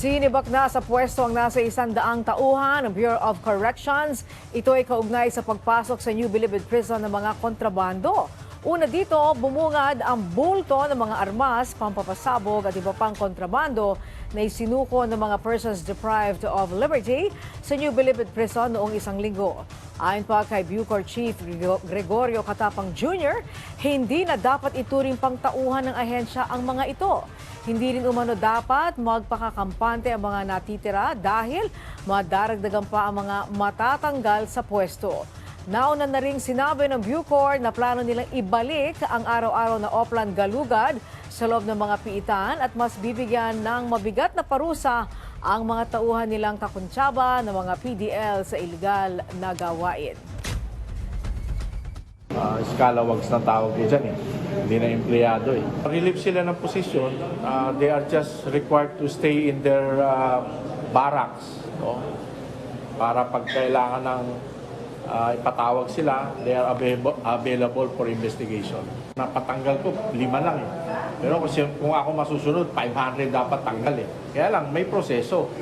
Sinibak na sa pwesto ang nasa isang daang tauhan ng Bureau of Corrections. Ito ay kaugnay sa pagpasok sa New Bilibid Prison ng mga kontrabando. Una dito, bumungad ang bulto ng mga armas, pampapasabog at iba pang kontrabando na isinuko ng mga persons deprived of liberty sa New Bilibid Prison noong isang linggo. Ayon pa kay Bucor Chief Grego- Gregorio Katapang Jr., hindi na dapat ituring pang tauhan ng ahensya ang mga ito. Hindi rin umano dapat magpakakampante ang mga natitira dahil madaragdagan pa ang mga matatanggal sa pwesto. Nauna na rin sinabi ng Bucor na plano nilang ibalik ang araw-araw na Oplan Galugad sa loob ng mga piitan at mas bibigyan ng mabigat na parusa ang mga tauhan nilang kakuntsaba ng mga PDL sa illegal na gawain. uh, scalawags na tawag ko dyan eh. Hindi na empleyado eh. Relieve sila ng posisyon, uh, they are just required to stay in their uh, barracks. No? Para pag kailangan ng uh, ipatawag sila, they are available, available for investigation. Napatanggal ko, lima lang eh. Pero kasi kung ako masusunod, 500 dapat tanggal eh. Kaya lang, may proseso.